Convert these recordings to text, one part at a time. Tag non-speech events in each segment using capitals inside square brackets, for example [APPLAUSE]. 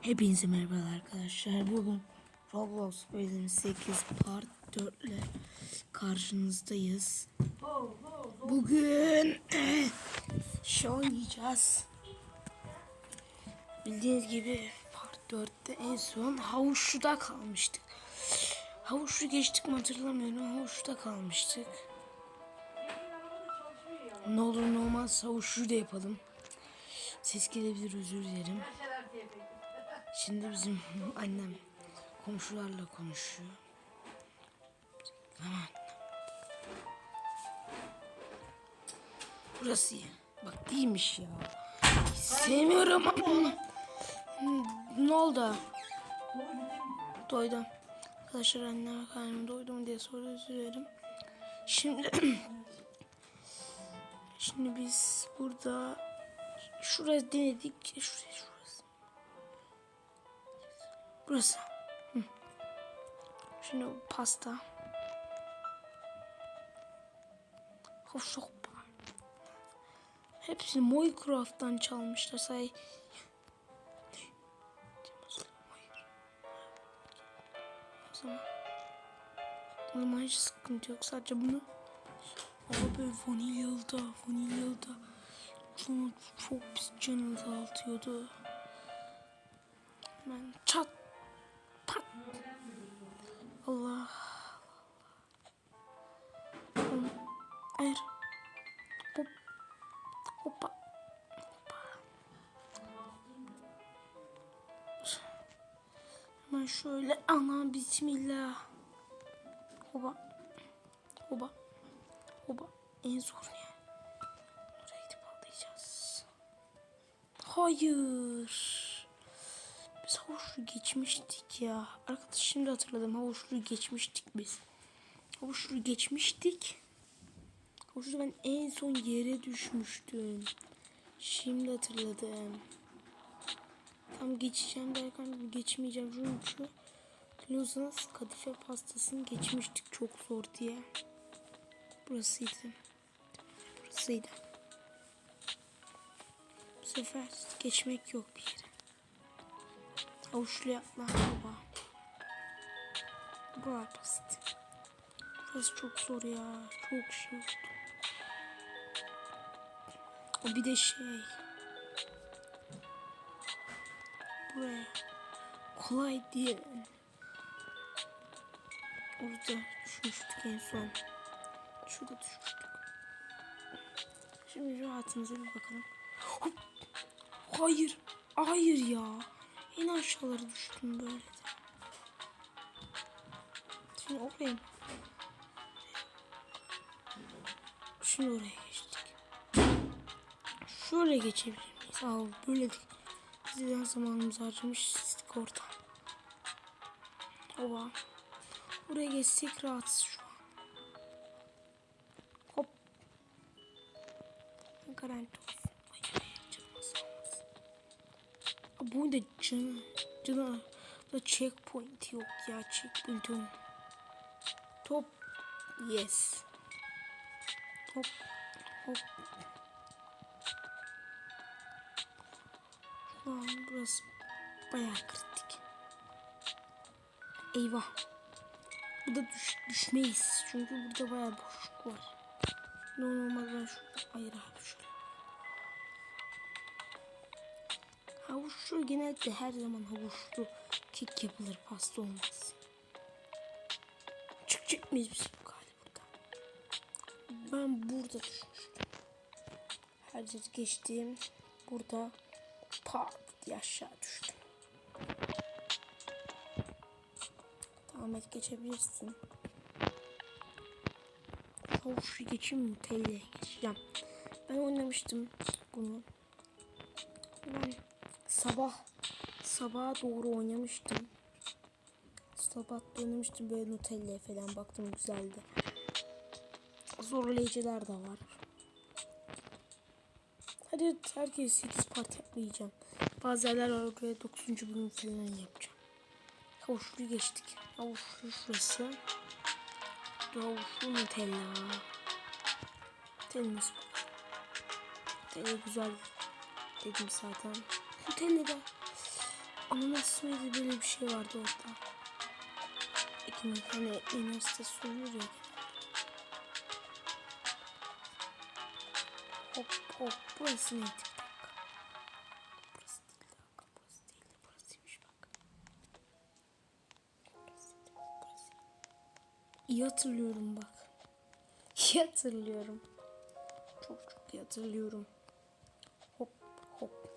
Hepinize merhaba arkadaşlar. Bugün Roblox bölüm 8 part 4 ile karşınızdayız. Bugün [CLEARS THROAT] şey oynayacağız. Bildiğiniz gibi part 4'te en son havuşluda kalmıştık. Havuşlu geçtik mi hatırlamıyorum. Havuşluda kalmıştık. Ne olur ne olmaz havuşlu da yapalım. Ses gelebilir özür dilerim. Şimdi bizim annem komşularla konuşuyor. Aman. Burası iyi. Bak değilmiş ya. Sevmiyorum. ne oldu? Doydum. Arkadaşlar anne karnım doydu mu diye soru özür dilerim. Şimdi [CLEARS THROAT] Şimdi biz burada şurası denedik. Şuraya şurası. Burası. Hı. Şimdi pasta. Hoşçakal. Hepsini Minecraft'tan çalmışlar. Say. O zaman. O zaman hiç sıkıntı yok. Sadece bunu. Abi vanilyalı da, vanilyalı da. Çok, çok pis canı azaltıyordu. Ben çat pat. Allah. Hayır. Hop. Hoppa. Hoppa. Hemen şöyle ana bismillah. Hoba. Hoba. Hoba. En zor ne? Oraya gidip atlayacağız. Hayır. Biz havuşlu geçmiştik ya. Arkadaş şimdi hatırladım. Havuşlu geçmiştik biz. Havuşlu geçmiştik. Havuşlu ben en son yere düşmüştüm. Şimdi hatırladım. Tam geçeceğim derken geçmeyeceğim. Çünkü Luzas kadife pastasını geçmiştik çok zor diye. Burasıydı. Burasıydı. Bu sefer geçmek yok bir yere. Avuçlu yapma baba. Bu kadar basit. Burası çok zor ya. Çok şey oldu. Bir de şey. Buraya. Kolay diye. Orada düşmüştük en son. Şurada düşmüştük. Şimdi rahatımıza bir bakalım. Hop. Hayır. Hayır ya. En aşağılara düştüm böyle de. Şimdi oraya mı? Şimdi oraya geçtik. Şöyle geçebilir miyiz? Aa böyle de. Biz neden zamanımızı harcamıştık orada. Oba. Buraya geçsek rahatsız şu an. Hop. Garanti olsun. Bu da canı. Canı. Da checkpoint yok ya. Checkpoint. Top. Yes. Hop. Hop. Şu an burası bayağı kritik. Eyvah. Burada düş, düşmeyiz. Çünkü burada bayağı boşluk var. Olmaz ben şurada. Hayır abi şöyle. Havuçlu genelde her zaman havuçlu kek yapılır. Pasta olmaz. Çıkacak mıyız biz galiba burada? Ben burada düşmüştüm. Her yeri geçtiğim burada pat diye aşağı düştüm. Tamam hadi geçebilirsin. Havuçlu geçeyim mi? Telleye geçeceğim. Ben oynamıştım bunu. Ben sabah sabaha doğru oynamıştım. Sabah oynamıştım böyle Nutella'ya falan baktım güzeldi. Zorlayıcılar da var. Hadi herkes 8 part yapmayacağım. Bazı yerler oraya 9. bölüm falan yapacağım. Havuşlu geçtik. Havuşlu şurası. Havuşlu Nutella. Nutella nasıl Nutella güzel dedim zaten. Nutella da ananas mıydı böyle bir şey vardı orada. Ekmek hani arasında olur ya. Hop hop burası neydi? Bak. Burası. İyi hatırlıyorum bak. [LAUGHS] İyi hatırlıyorum. Çok çok iyi hatırlıyorum. Hop hop.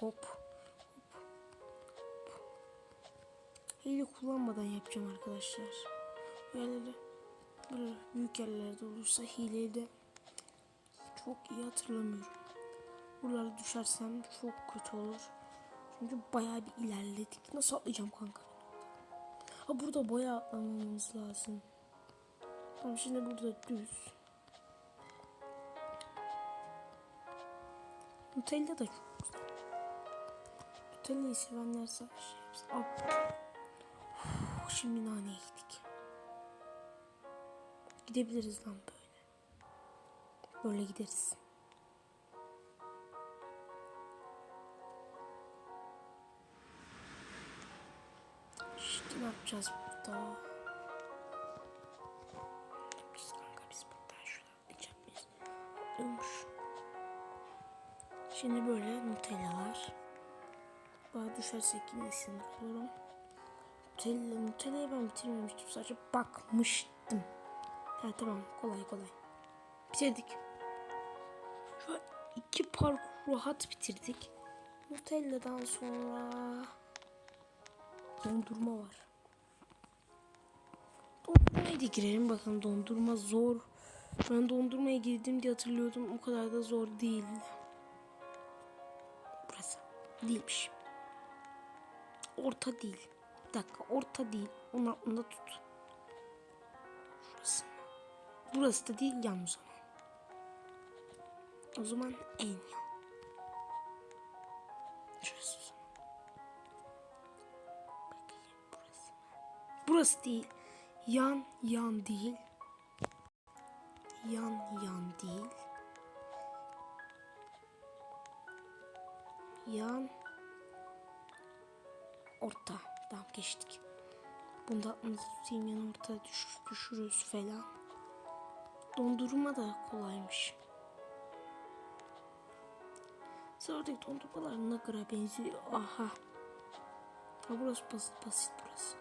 Hop hop. Hile kullanmadan yapacağım arkadaşlar. Yerleri böyle büyük yerlerde olursa hileyi de çok iyi hatırlamıyorum. Buralara düşersem çok kötü olur. Çünkü bayağı bir ilerledik. Nasıl atlayacağım kanka? Ha burada bayağı atlamamız lazım. Tamam şimdi burada düz. Nutella da çok Nutella'yı sevenler şey yapsın. Aa, Şimdi naneye gittik. Gidebiliriz lan böyle. Böyle gideriz. Şimdi ne yapacağız burada? Bana düşersek yine sinir olurum. Nutella, Nutella'yı ben bitirmemiştim. Sadece bakmıştım. Ha tamam kolay kolay. Bitirdik. Şu iki parkur rahat bitirdik. Nutella'dan sonra dondurma var. Dondurmaya da girelim bakalım dondurma zor. Ben dondurmaya girdim diye hatırlıyordum. O kadar da zor değil. Burası değilmiş. Orta değil. Bir dakika orta değil. Onun aklında tut. Şurası. Burası da değil yan o zaman. O zaman en yan. Şurası o zaman. Burası. Burası değil. Yan yan değil. Yan yan değil. Yan orta. Tamam geçtik. Bunda aklımızı tutayım yan orta düş, düşürürüz falan. Dondurma da kolaymış. Sıradaki dondurmalar nagara benziyor. Aha. Ha burası basit basit burası.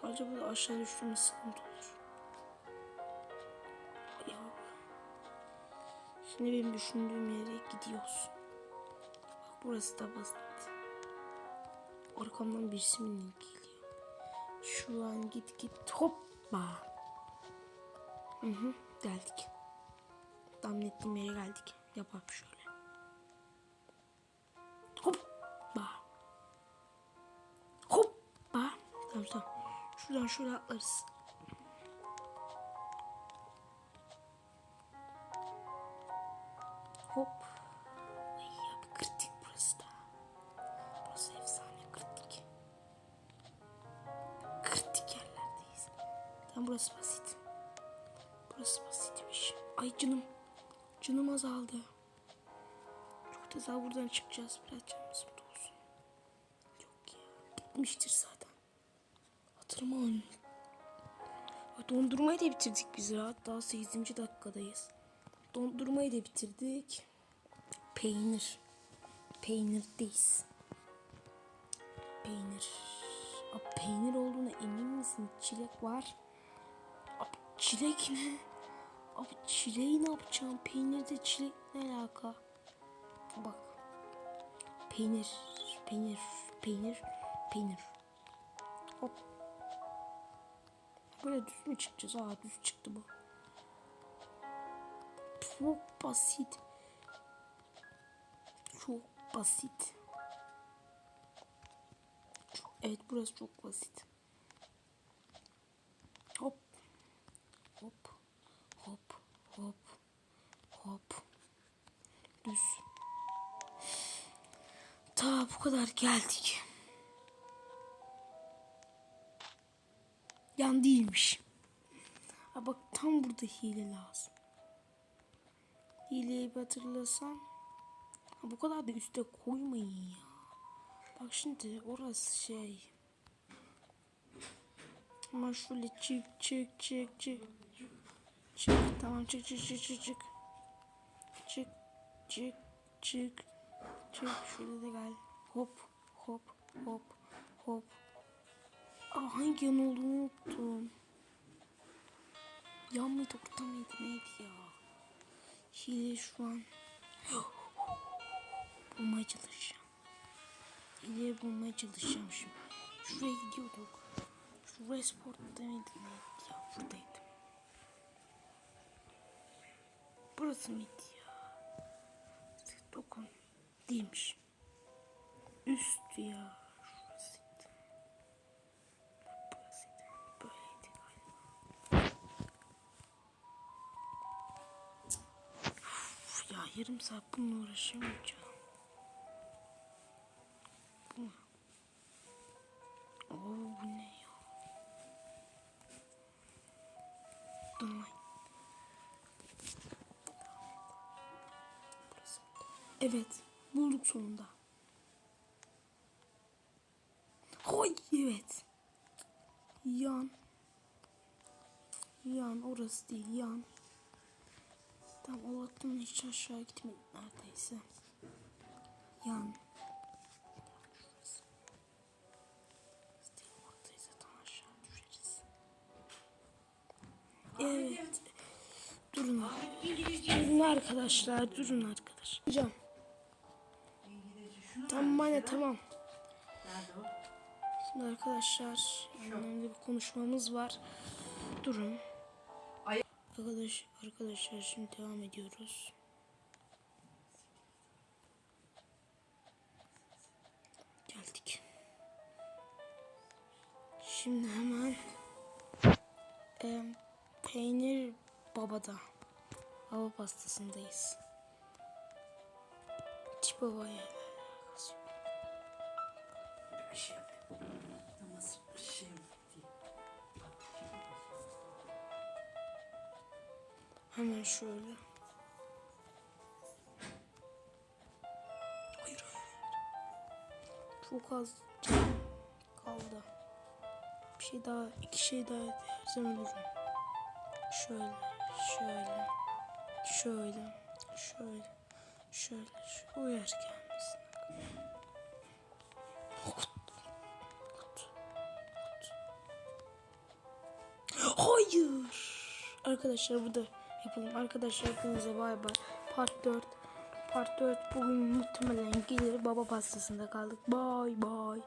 Sadece burada aşağı düştüğümüz sıkıntı olur. Ya. Şimdi benim düşündüğüm yere gidiyoruz. Bak burası da basit. Arkamdan birisi mi geliyor? Şu an git git hoppa. Hı hı geldik. Tahmin ettiğim yere geldik. Yapalım şöyle. Hoppa. Hoppa. Tamam tamam. Şuradan şöyle atlarız. Burası basit. Burası basitmiş. Ay canım. Canım azaldı. Çok daha buradan çıkacağız. Biraz canımız mutlu olsun. Yok ya. Bitmiştir zaten. Hatırlamam. Dondurmayı da bitirdik biz rahat. Daha 8. dakikadayız. Dondurmayı da bitirdik. Peynir. Peynirdeyiz. Peynir. Abi peynir olduğuna emin misin? Çilek var. Çilek ne? Abi çileği ne yapacağım? Peynirde çilek ne alaka? Bak. Peynir, peynir, peynir, peynir. Hop. Böyle düz mü çıkacağız? Aa düz çıktı bu. Çok basit. Çok basit. Evet burası çok basit. Hop. Hop. Hop. Hop. Hop. Düz. Ta bu kadar geldik. Yan değilmiş. Ha bak tam burada hile lazım. Hileyi bir hatırlasam. Ha bu kadar da üste koymayın ya. Bak şimdi orası şey. Ama şöyle çık çık çık çık. Çık tamam çık çık çık çık çık. Çık çık çık. Şöyle de gel. Hop hop hop hop. Aa, hangi yan olduğunu unuttum. Yan mıydı orta mıydı neydi ya? Hile şu an. [GASPS] bulmaya çalışacağım. Hileyi bulmaya çalışacağım şimdi. Şuraya gidiyorduk. Şu Resport demedi neydi ya? Buradaydım. Burası mıydı ya? Dokun. Değilmiş. Üstü ya. Ya yarım saat bununla uğraşamayacağım. Evet. Bulduk sonunda. Hay evet. Yan. Yan orası değil yan. Tam Allah'tan hiç aşağı gitmedik neredeyse. Yan. Evet. Durun. Durun arkadaşlar. Durun arkadaşlar. Hocam. Tamam anne tamam. Şimdi arkadaşlar önemli bir konuşmamız var. Durun. Arkadaş, arkadaşlar şimdi devam ediyoruz. Geldik. Şimdi hemen em, peynir babada. Baba pastasındayız. Hiç babaya. Bir şey yapayım. Namaz bir şey yapayım. Hemen şöyle. Hayır hayır. Çok az kaldı. Bir şey daha, iki şey daha edersem ölürüm. Şöyle, şöyle, şöyle, şöyle, şöyle, şu uyar Hayır. Arkadaşlar burada yapalım. Arkadaşlar hepinize bay bay. Part 4. Part 4 bugün muhtemelen gelir. Baba pastasında kaldık. Bay bay.